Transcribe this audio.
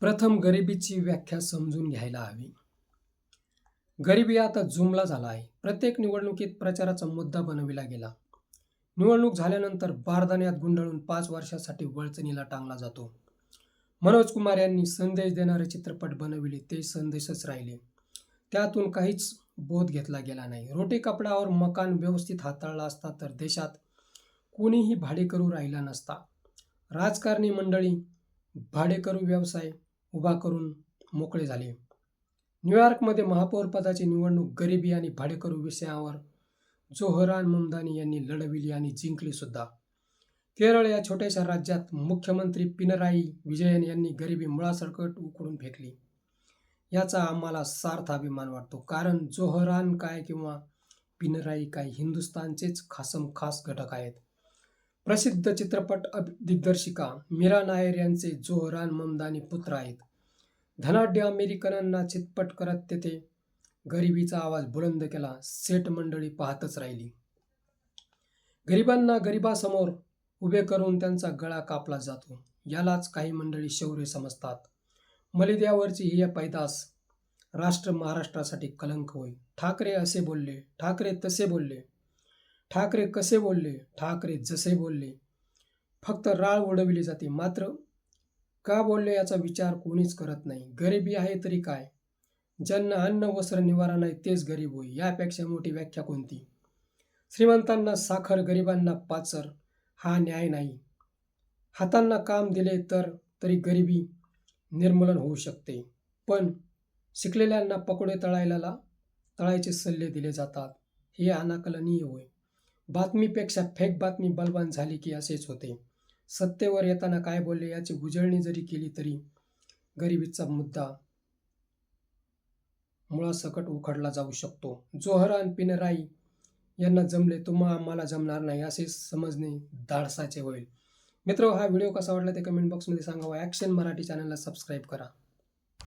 प्रथम गरिबीची व्याख्या समजून घ्यायला हवी. गरिबी आता जुमला झाला आहे. प्रत्येक निवडणुकीत प्रचाराचा मुद्दा बनविला गेला. निवडणूक झाल्यानंतर बारदाण्यात गुंडाळून पाच वर्षासाठी वळचणीला टांगला जातो. मनोज कुमार यांनी संदेश देणारे चित्रपट बनविले ते संदेशच राहिले. त्यातून काहीच बोध घेतला गेला नाही. रोटी कपडावर मकान व्यवस्थित हाताळला असता तर देशात कोणीही भाडेकरू राहिला नसता. राजकारणी मंडळी भाडेकरू व्यवसाय उभा करून मोकळे झाले. न्यूयॉर्कमध्ये महापौरपदाची निवडणूक गरिबी आणि भाडेकरू विषयावर जोहरान मुमदानी यांनी लढविली आणि जिंकलीसुद्धा केरळ या छोट्याशा राज्यात मुख्यमंत्री पिनराई विजयन यांनी गरिबी मुळासकट उकडून फेकली. याचा आम्हाला सार्थ अभिमान वाटतो. कारण जोहरान काय किंवा पिनराई काय हिंदुस्तानचेच खासम खास घटक आहेत. प्रसिद्ध चित्रपट दिग्दर्शिका मीरा नायर यांचे जोहरान ममदानी पुत्र आहेत. धनाढ्य अमेरिकनांना चितपट करत तेथे गरिबीचा आवाज बुलंद केला. सेट मंडळी पाहतच राहिली. गरिबांना गरिबासमोर उभे करून त्यांचा गळा कापला जातो. यालाच काही मंडळी शौर्य समजतात. मलिद्यावरची ही पैदास राष्ट्र महाराष्ट्रासाठी कलंक होय. ठाकरे असे बोलले ठाकरे तसे बोलले. ठाकरे कसे बोलले? ठाकरे जसे बोलले. फक्त राळ उडविली जाते. मात्र का बोलले याचा विचार कोणीच करत नाही. गरिबी आहे तरी काय? ज्यांना अन्न वस्त्र निवारा नाही तेच गरीब होय. यापेक्षा मोठी व्याख्या कोणती? श्रीमंतांना साखर गरिबांना पाचर हा न्याय नाही. हातांना काम दिले तर तरी गरिबी निर्मूलन होऊ शकते. पण शिकलेल्यांना पकोडे तळायला तळायचे सल्ले दिले जातात. हे अनाकलनीय होय. बातमीपेक्षा फेक बातमी बलवान झाली की असेच होते. सत्तेवर येताना काय बोलले याची उजळणी जरी केली तरी गरिबीचा मुद्दा मुळासकट उखडला जाऊ शकतो. जोहरान पिनराई यांना जमले तुम्हा आम्हाला जमणार नाही असे समजणे धाडसाचे होईल. मित्र हा व्हिडिओ कसा वाटला ते कमेंट बॉक्समध्ये सांगावा ॲक्शन मराठी चॅनलला सबस्क्राईब करा.